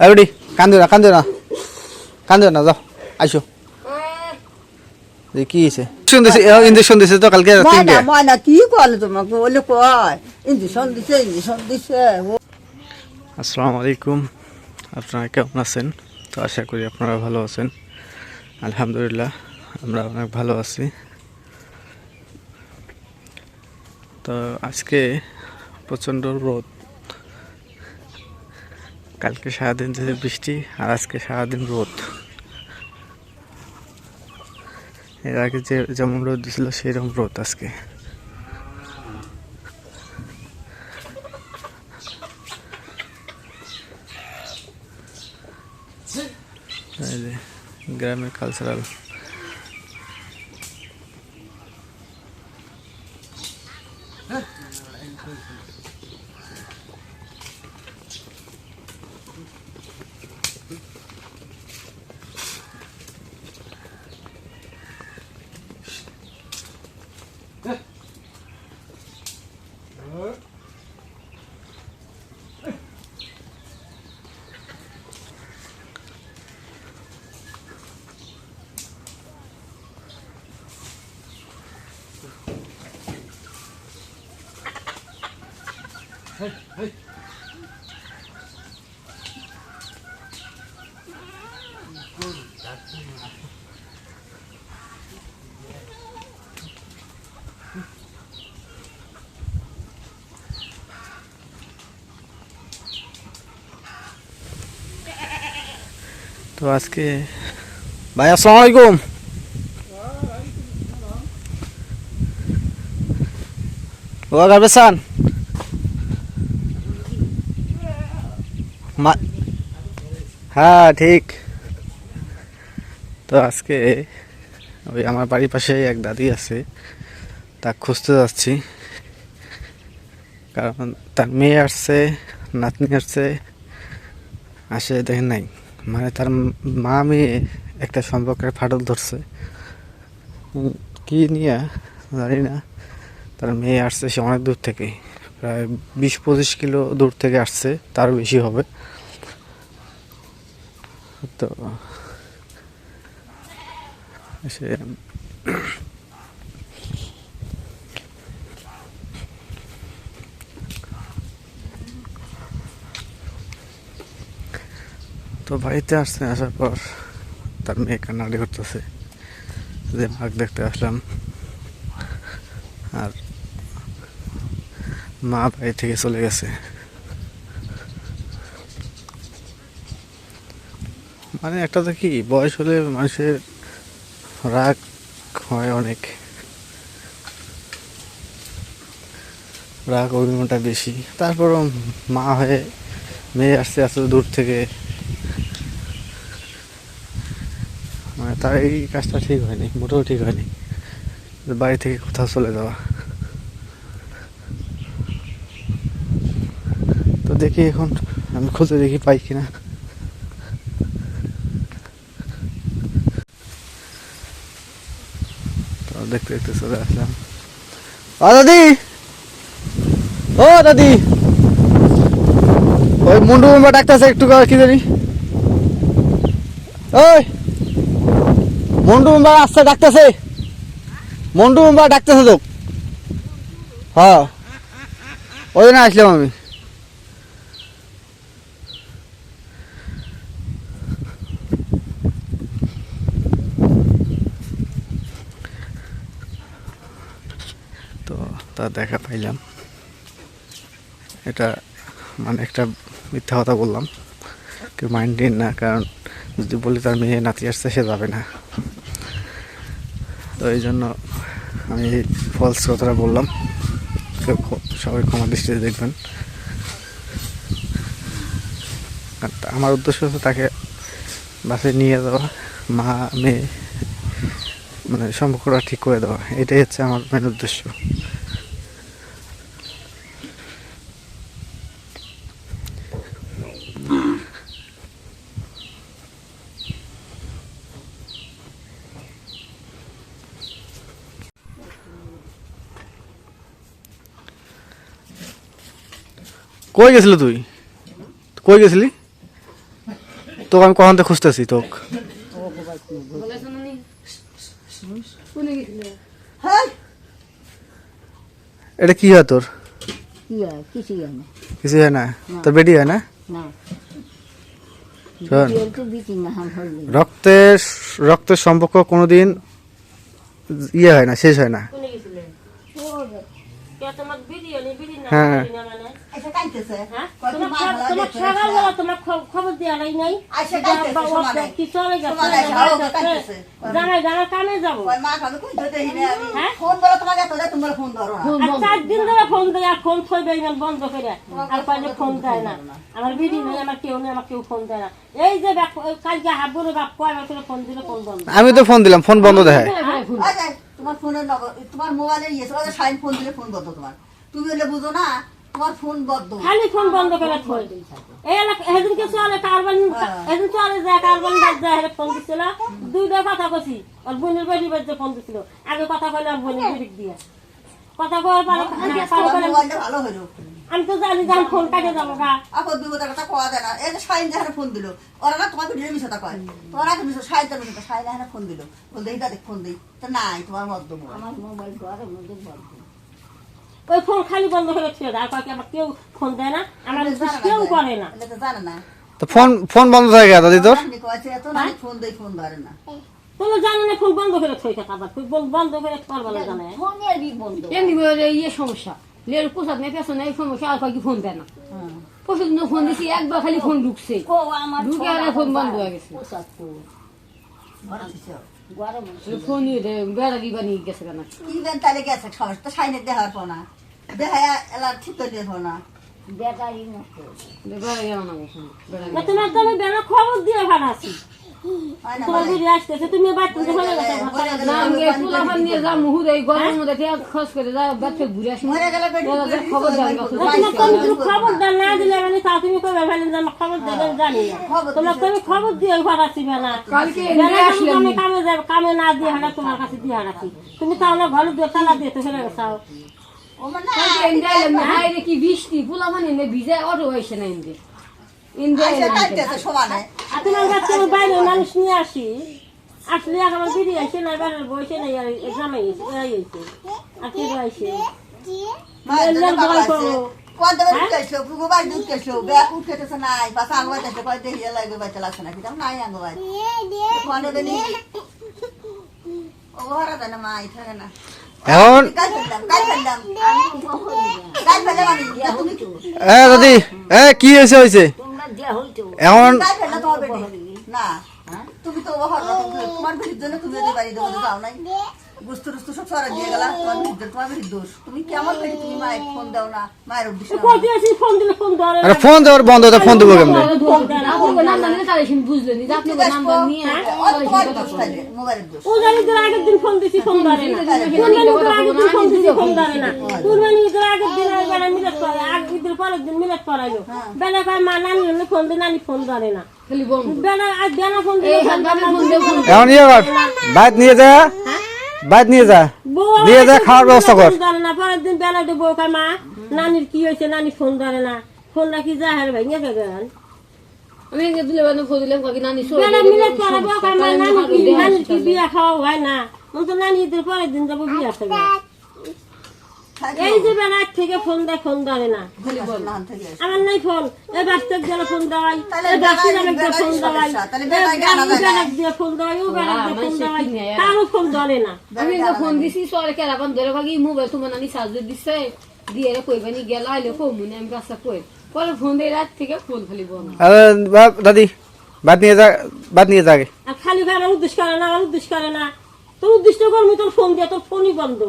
এবারে কান্দো না কান্দো না। কান্দো না যাও আইসো কি হয়েছে ইঞ্জেকশন দিছে তো কালকে ময়না কি করল তোমাকে? বলে কয় ইঞ্জেকশন দিছে ইঞ্জেকশন দিছে। আসসালামু আলাইকুম। আপনারা কেমন আছেন? তো আশা করি আপনারা ভালো আছেন। আলহামদুলিল্লাহ আমরা অনেক ভালো আছি। তো আজকে প্রচণ্ড রোদ। কালকে সারাদিন যে বৃষ্টি আর আজকে সারাদিন রোদ। এর আগে যে যেমন রোদ দিছিল সেরকম রোদ আজকে। গ্রামের কালচারাল তো আজকে ভাই আসসালামু আলাইকুম। ও গারবেসান মা হ্যাঁ ঠিক। তো আজকে ওই আমার বাড়ির পাশে এক দাদি আছে তা খুঁজতে যাচ্ছি। কারণ তার মেয়ে আসছে নাতনি আসছে আসে দেখেন নাই। মানে তার মা মেয়ে একটা সম্পর্কের ফাটল ধরছে। কি নিয়ে? জানি না। তার মেয়ে আসছে, সে অনেক দূর থেকে। প্রায় বিশ পঁচিশ কিলো দূর থেকে আসছে তার বেশি হবে। তো, সে তো বাড়িতে আসছে আসার পর তার মেয়ে কান্নাকাটি করতেছে। যে মাক দেখতে আসলাম। আর মা বাড়ি থেকে চলে গেছে। মানে একটা তো কি, বয়স হলে মানুষের রাগ হয় অনেক। রাগ অভিমানটা বেশি। তারপরও মা হয়ে মেয়ে আসতে আসতে দূর থেকে মানে তার এই কাজটা ঠিক হয়নি, মোটেও ঠিক হয়নি। বাড়ি থেকে কোথাও চলে যাওয়া। তো দেখি এখন আমি খুঁজে দেখি পাই কিনা। দেখতে দেখতে চলে আসলাম। ও দাদি! ও, দাদি! ওই মুন্ডু মুম্বা ডাকতেছে একটু কি জানি। ওই! মন্টু মেম্বার আসছে, ডাকতেছে। মন্টু মেম্বার ডাকতেছে তো। হ্যাঁ। ওই জন্য আসলাম আমি। তো তা দেখা পাইলাম। এটা মানে একটা মিথ্যা কথা বললাম। কেউ মাইন্ড না, কারণ যদি বলি তার মেয়ে নাতি আসছে, সে যাবে না। তো এই জন্য আমি ফলস কথাটা বললাম। সবাই ক্ষমা দৃষ্টিতে দেখবেন। আমার উদ্দেশ্য হচ্ছে তাকে বাসে নিয়ে যাওয়া, মা, মেয়ে মানে সম্পর্কটা ঠিক করে দেওয়া। এটাই হচ্ছে আমার মেন উদ্দেশ্য। কই গেছিলি তুই? কই গেছিলি? তোকে আমি কখন থেকে খুঁজতেছি তোক। এটা কি হয় তোর? হয় কিছু হয় না? তোর বেডি হয় না? তো রক্তের রক্তের সম্পর্ক কোনোদিন ইয়ে হয় না শেষ হয় না কোনে গেছিলেন কে তোমার ভিডিও নি ভিডিও না হ্যাঁ। মানে হ্যাঁ? খবর- দেওয়া নাই। কি চলে গেছে? যাব। হ্যাঁ? ধরো না। আর চার দিন ধরে ফোন দেয় আর ফোন থইবে বন্ধ করে। আর পাইলে ফোন দেয় না। আমার বিড়ি নেই আমার কেউ নেই আমার কেউ ফোন দেয় না। এই যে কালকে হাবুরে বাপ কয় ফোন দিলে ফোন বন্ধ। আমি তো ফোন দিলাম ফোন বন্ধ দেখায়। আয় যাই, তোমার ফোনের তোমার মোবাইলে ইয়ে ওদের সাইন ফোন দিলে ফোন বন্ধ তোমার। তুমি হলে বুঝো না তোমার ফোন বন্ধ। খালি ফোন বন্ধ করে থই এই এলাকা চলে কারবান এদিন চলে যায় কারবান বাদ যায় হেরে ফোন দিছিল। দুইটা কথা কছি আর বোনের বাড়ি বাড়িতে ফোন দিছিল। আগে কথা কইলে আর বোনের দিক দিয়ে। কথা কওয়ার পরে মোবাইলটা ভালো হলো। আমি তো জানি যে ফোন কাটে যাব গা আপদ বিপদের কথা যায় না। এই যে সাইন ফোন দিল ওরা না ভিডিও মিশাতা কয়। তোমার আগে মিশো সাইন তো মিশাতা সাইন ফোন দিল। বল দেখি দেখ ফোন দিই। তো নাই তোমার মদ্য মোবাইল আমার মোবাইল মধ্যে বন্ধ। ওই ফোন খালি বন্ধ করে ছেড়ে আর কয়েক আমার কেউ ফোন দেয় না? আমার কেউ করে না। এটা তো জানে না। তো ফোন ফোন বন্ধ থাকে গেল দাদি তোর? ফোন দেই ফোন ধরে না। তুমি জানো না ফোন বন্ধ করে থই থাকা আবার। বন্ধ করে করব না। জানে। ফোনেরই বন্ধ। এমনি করে ইয়ে সমস্যা। লের পোশাক নেই পেছনে এই সমস্যা আর কয়েক ফোন দেয় না। হ্যাঁ। পরশু দিন ফোন দিছি একবার খালি ফোন ঢুকছে। কো আমার ঢুকে আর ফোন বন্ধ হয়ে গেছে। ফোন বেড়া দিবা নিয়ে গেছে কেন? ইভেন তাহলে গেছে সমস্যা তো সাইনের দেহার পো না। ঠিক করে না। বেড়া বেড়া তোমার তো আমি বেলা খবর দিয়ে ভাড়াছি হয় না? তুমি মরে না খবর না, খবর না দিলে মানে তা তুমি কবে ফেলেন খবর দেবেন জানি তোমার তুমি খবর দিয়ে তুমি আসলেন আমি কামে যাবে কামে না দিয়ে হাঁটা তোমার কাছে দিয়ে হাঁটাছি। তুমি তাহলে ঘরে দিয়ে তালা দিয়ে তো ফেলে গেছাও। মানে না কি বৃষ্টি পোলা মানে ভিজে অটো হয়েছে না তোমার কাছে আমি বাইরে মানুষ নিয়ে আসি। আসলে এখন আমার দিদি আসে না বেড়ার বসে নাই আর জামাই এসে আর কি বাড়ি মা ইথা না। এখন? এ দাদি এ কি হয়েছে হয়েছে? তোমরা এখন না। তুমি তো তোমার জন্য তুমি ওদের বাড়ি দেবো যাও নাই। গুস্তু রুস্তু সব সরা দিয়ে গেলা। তোমার জন্য তোমার বেটির দোষ। তুমি কেমন তুমি মায়ের ফোন দাও না মায়ের উদ্দেশ্য কত আসি ফোন দিলে ফোন ধরে আরে ফোন দেওয়ার বন্ধ হতে ফোন দেবো কেমনে? ফোন দেয় না। আপনার নাম্বার নিয়ে বুঝলেন যে আপনার নাম্বার নিয়ে তোমার দোষ তাইলে মোবাইলের দোষ। ও জানি তোর আগের দিন ফোন দিছি ফোন ধরে না। কুরবানি ঈদের আগের দিন ফোন দিছি ফোন ধরে না। কুরবানি ঈদের আগের দিন আর বেলা মিলাদ করে আগ ঈদের পরের দিন মিলাদ করাইলো বেলা কয় মা নানি ফোন দিই নানি ফোন ধরে না। খালি বন্ধ। বেলা আজ বেলা ফোন দিলে ফোন ধরে না। ফোন দিয়ে ফোন এখন ইয়ে বাইক নিয়ে যা। বাইক নিয়ে যা। বউ নিয়ে যা, খাওয়ার ব্যবস্থা কর। না পরের দিন বেলা কয় মা। নানির কি হয়েছে নানি ফোন ধরে না। ফোন রাখি যা হারে ভাই নিয়ে গেলেন আমি একে দিলে বানো ফোন দিলাম কাকি নানি সো বেলা মিলে করে বউ মা নানি কি নানি কি বিয়া খাওয়া হয় না? মন তো নানি পরের দিন যাব বিয়া খাবে এই যে বেলার থেকে ফোন দেয় ফোন ধরে না। আমার নাই ফোন। এই বাচ্চার জন্য ফোন দেওয়াই এই বাচ্চার জন্য ফোন দেওয়াই না। বেলার দিয়ে ফোন দেওয়াই ও বেলার দিয়ে ফোন দেওয়াই? তারও ফোন ধরে না। আমি ফোন দিছি সরে কেরা বান ধরে ভাগি মোবাইল তোমার নানি সাজে দিছে। দিয়ে রে কই বানি গেল আইলে কো মনে আমি কাছে কই। পরে ফোন দিয়ে রাত থেকে ফোন খালি বন্ধ। দাদি বাদ নিয়ে যা বাদ নিয়ে যা আগে। আর খালি ভাই আমার উদ্দেশ্য করে না উদ্দেশ্য করে না। তোর উদ্দেশ্য করবি তোর ফোন দিয়ে তোর ফোনই বন্ধ।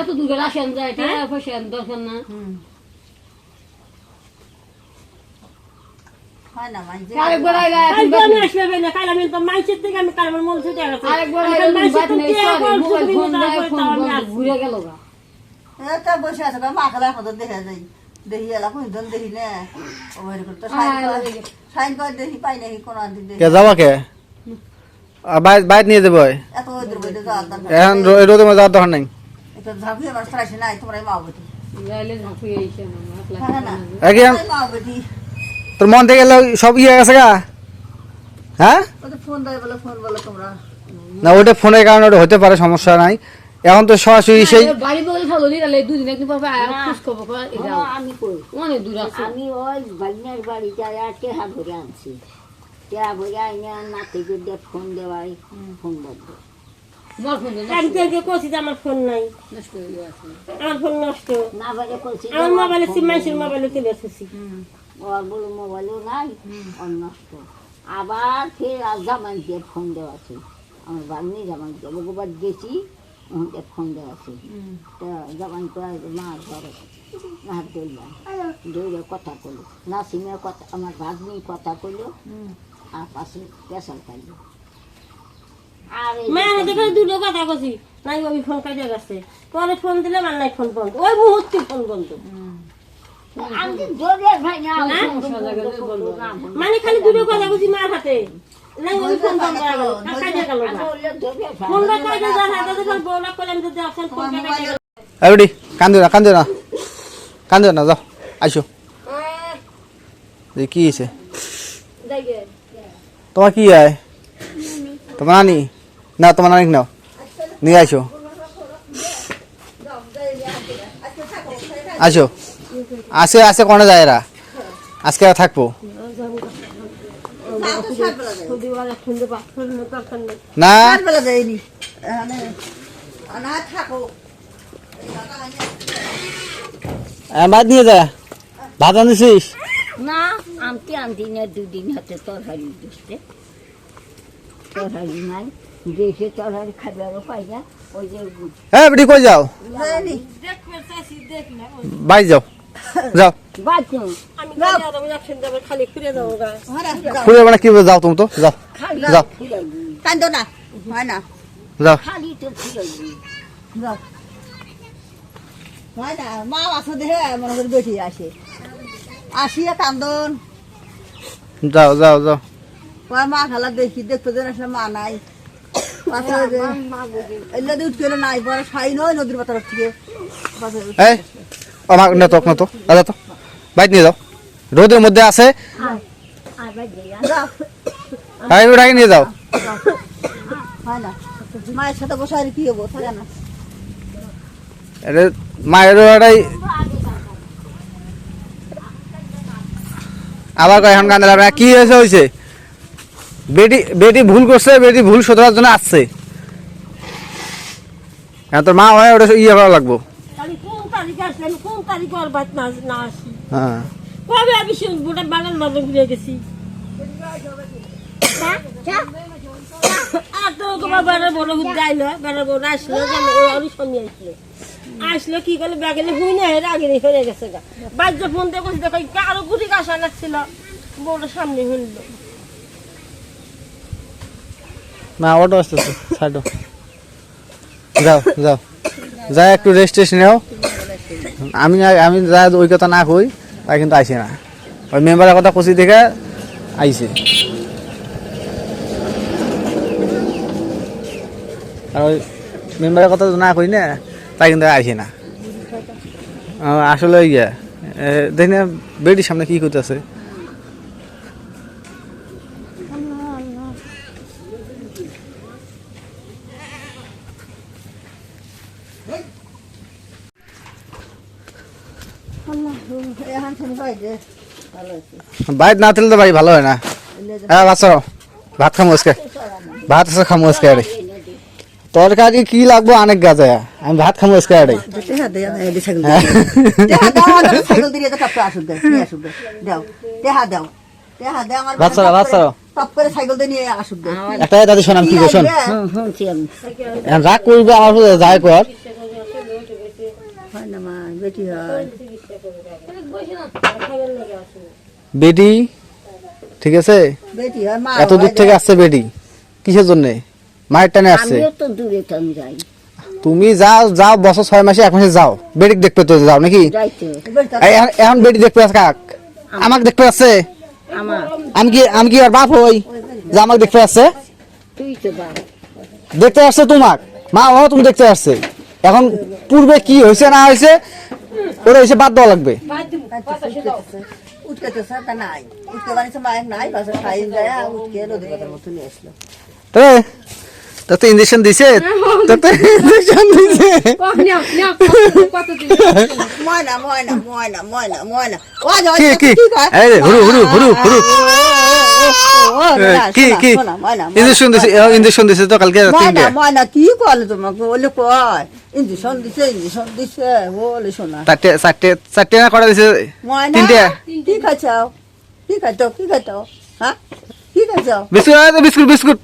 এত দূরে আসেন যায় টাকা পয়সা দরকার না। হয় না মাই যে আরেকবার আইলা কাল তো আমি আসবে ভাই না বসে আছে মা কত দেখা দেহি কে যাবা কে? নিয়ে যাব। এখন রোদে মধ্যে যাওয়ার দরকার নেই। হ্যাঁ বেটি তোর মন থেকে সব ইয়ে গেছে গা? হ্যাঁ? ওদের ফোন দেয় বলে ফোন বলে তোমরা। না ওটা ফোনের কারণে ওটা হতে পারে সমস্যা নাই। এখন তো সরাসরি সেই বাড়ি বলে থাকল দিলে দুদিন একদিন পর পর আয়া খবর করে এটা হ্যাঁ, আমি কই? অনেক দূর আছে। আমি ওই ভাগ্নের বাড়িতে আর টেহা ভরে আনছি। টেহা ভরে আইনে নাতি যদি ফোন দেওয়াই ফোন বন্ধ আমার ফোন নাই। নষ্ট আমার ফোন নষ্ট। না বলে আমার মোবাইলে সিম মানুষের মোবাইলে তুলে এসেছি। ওর বড় মোবাইলও নাই ওর নষ্ট। আবার ফের আর জামাই দিয়ে ফোন দেওয়া আছে। আমার বাগনি জামাই দিয়ে বহুবার গেছি ওখানে ফোন দেওয়া আছে। তা জামাই কয় মা ঘরে না দৌড়লাম দৌড়ে কথা কইলো। নাসিমের কথা আমার ভাগ্নি কথা কইলো। আর পাশে আর দেখে দুটো কথা কইছি। নাই আমি ফোন কাজে গেছে পরে ফোন দিলে আমার নাই ফোন বন্ধ। ওই মুহূর্তে ফোন বন্ধ। হ্যাঁ? মানে খালি দুটো কথা কইছি মার হাতে। আর গেল। এবারে কান্দে না কান্দে না। কান্দে না যাও আইসো কি হয়েছে তোমার কি আয় তোমার নানি? না, তোমার নানি নাও। নিয়ে আইসো আসো। আসে আসে, কোনে যায় এরা? আজকে থাকব। না? ভাত নিয়ে যা। ভাত আনিছিস? না আমটি আনতি না দুদিন হাতে তরকারি দিচ্ছে। তরকারি নাই দেশে তরকারি খাবে আরও পাই না ওই যে হ্যাঁ বেটি কই যাও? বাই যাও। যাও। খালি মানে কি যাও তুমি তো যাও। খালি যাও। কান্দো না হয় না। যাও। খালি তো যাও। হয় না মা আছে দেখে মনে করে বেটি আসে। আসিয়া কান্দন। যাও যাও যাও। মা খেলা দেখি দেখতে দেন আসলে মা নাই। পাথর এলে উঠ নাই পরে সাই নয় নদীর পাতার থেকে। পাথর এই আমার না তো না তো দাদা তো বাইক নিয়ে যাও। রোদের মধ্যে আছে। হ্যাঁ ওটাকে নিয়ে যাও। হয় না। মায়ের সাথে বসে আর কি হব থাকে না। এটা মায়ের আবার কয় এখন কান্দে না। কি হয়েছে হয়েছে? বেটি বেটি ভুল করছে বেটি ভুল শোধরার জন্য আসছে। এখন তোর মা হয় ওটা ইয়ে করা লাগবো। হ্যাঁ। কবে আমি গোটা বাগান বাগান ঘুরে গেছি? আর তো তোমার বেড়ার বড় বুদ্ধি বেড়ার বড় আসলো আমি ওই আসলো। আসলো কি করলে? ব্যাগেলে হুই না আগে ফেলে গেছে গা। বাজ্য ফোন দিয়ে বলছি দেখো কারও গুটি কাশা লাগছিল বড় সামনে হইল না, অটো ছাড়ো। যাও যাও। একটু নেও। আমি আমি যা ওই কথা না কই, তা কিন্তু আইসে না। ওই মেম্বারের কথা কষি দেখে আইসে আর ওই মেম্বারের কথা না কই না? তাই কিন্তু আইসে না। আসলে ইয়ে দেখি না বেডির সামনে কি করতেছে। বাইর না থাকলে তো ভাই ভালো হয় না। হ্যাঁ ভাত খামো আজকে। ভাত আছে খামো আজকে আরে। তরকারি কি লাগবো? অনেক গাছে। আমি ভাত খামো আজকে একটা দাদি শোনাম কি শোন। রাগ করবে আমার যায় কর। না মা বেটি ঠিক আছে এত দূর থেকে আসছে বেটি। কিসের জন্য? মায়ের টানে আসছে আমিও তো দূরে টান যাই। তুমি যাও যাও বছর ছয় মাসে এক মাসে যাও। বেটি দেখতে তো যাও নাকি? যাইতে এখন- এখন বেটি দেখতে আসছে কাক? আমাকে দেখতে আমার। আমি কি আমি কি আর বাপ হই? যে আমাকে দেখতে আসছে তুই তো বা দেখতে আসছে তোমাক। মা ও তুমি দেখতে আসছে। এখন পূর্বে কি হয়েছে না হয়েছে ওরা এসে বাদ দেওয়া লাগবে। নাই নাই বাসা খাই যায় উঠকে নদী কথার মতো নিয়ে আসলো রে তো তো ইঞ্জেকশন দিছে? তো তো ইঞ্জেকশন দিছে কখ নিও নিও কত দিন ময়না ময়না ময়না ময়না ময়না ও যা কি কি? ইঞ্জেকশন দিছে ইঞ্জেকশন দিছে তো কালকে ময়না কি বলে তোমাকে? বলে কয়? ইঞ্জেকশন দিছে ইঞ্জেকশন দিছে বলে শোনা। চারটে চারটে চারটে না করা দিছে? ময়না তিনটে? কি খাচ্ছাও কি খাচ্ছ কি খাচ্ছ হ্যাঁ? কি খাচ্ছ বিস্কুট বিস্কুট বিস্কুট।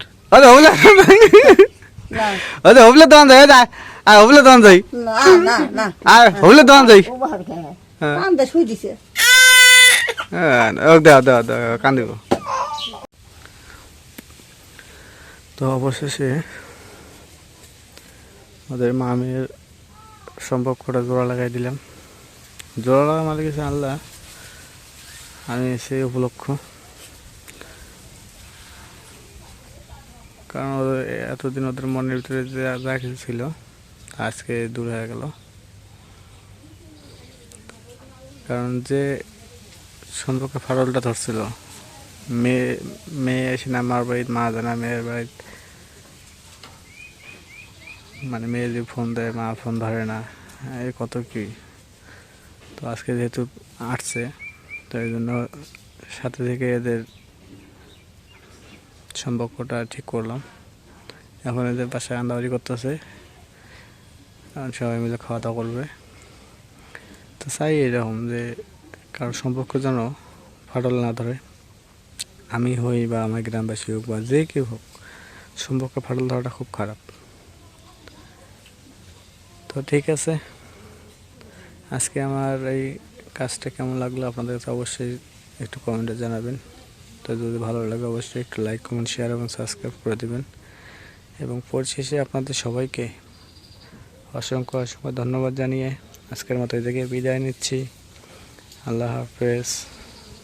বাহার খায় হ্যাঁ। কান্দা শুই দিছে হ্যাঁ, ও দেও দেও দেও কান্দিব তো অবশেষে ওদের মামির সম্পর্কটা জোড়া লাগাই দিলাম জোড়া লাগা মানে কিছু আল্লাহ আমি সেই উপলক্ষ কারণ ওদের এতদিন ওদের মনের ভিতরে যে যা কিছু ছিল, আজকে দূর হয়ে গেল। কারণ যে সম্পর্কে ফাটলটা ধরছিল, মেয়ে মেয়ে এসে না আমার বাড়িতে, মা জানা মেয়ের বাড়িতে মানে মেয়ে যে ফোন দেয়, মা ফোন ধরে না এই কত কি? তো আজকে যেহেতু আসছে, তো এই জন্য সাথে থেকে এদের সম্পর্কটা ঠিক করলাম। এখন এদের বাসায় আন্দাবাড়ি করতেছে সবাই মিলে খাওয়া দাওয়া করবে। তো চাই এরকম যে কারোর সম্পর্ক যেন ফাটল না ধরে। আমি হই বা আমার গ্রামবাসী হোক বা যে কেউ হোক, সম্পর্কে ফাটল ধরাটা খুব খারাপ। তো ঠিক আছে, আজকে আমার এই কাজটা কেমন লাগল আপনাদের অবশ্যই একটু কমেন্টে জানাবেন। তো যদি ভালো লাগে অবশ্যই একটু লাইক কমেন্ট শেয়ার এবং সাবস্ক্রাইব করে দেবেন। এবং পরিশেষে আপনাদের সবাইকে অসংখ্য অসংখ্য ধন্যবাদ জানিয়ে আজকের মতো এদিকে বিদায় নিচ্ছি। আল্লাহ হাফেজ।